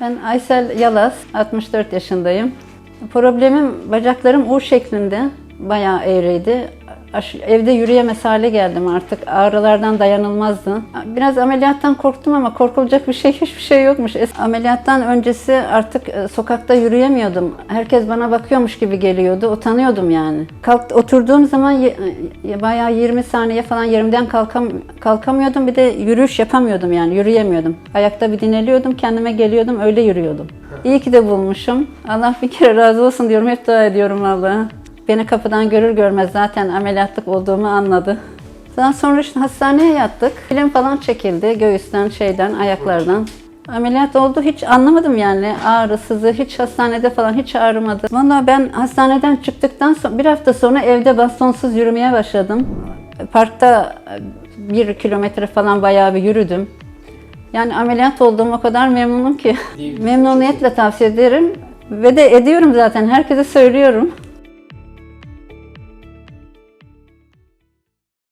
Ben Aysel Yalaz, 64 yaşındayım. Problemim bacaklarım U şeklinde, bayağı eğriydi. Evde yürüyemez hale geldim artık. Ağrılardan dayanılmazdı. Biraz ameliyattan korktum ama korkulacak bir şey hiçbir şey yokmuş. Ameliyattan öncesi artık e, sokakta yürüyemiyordum. Herkes bana bakıyormuş gibi geliyordu. Utanıyordum yani. Kalk oturduğum zaman bayağı 20 saniye falan yerimden kalkam kalkamıyordum. Bir de yürüyüş yapamıyordum yani yürüyemiyordum. Ayakta bir dinliyordum, kendime geliyordum, öyle yürüyordum. İyi ki de bulmuşum. Allah bir kere razı olsun diyorum. Hep dua ediyorum Allah'a. Beni kapıdan görür görmez zaten ameliyatlık olduğumu anladı. Daha sonra işte hastaneye yattık. Film falan çekildi göğüsten, şeyden, ayaklardan. Ameliyat oldu hiç anlamadım yani ağrı, sızı hiç hastanede falan hiç ağrımadı. Valla ben hastaneden çıktıktan sonra bir hafta sonra evde bastonsuz yürümeye başladım. Parkta bir kilometre falan bayağı bir yürüdüm. Yani ameliyat olduğum o kadar memnunum ki. Memnuniyetle tavsiye ederim. Ve de ediyorum zaten. Herkese söylüyorum.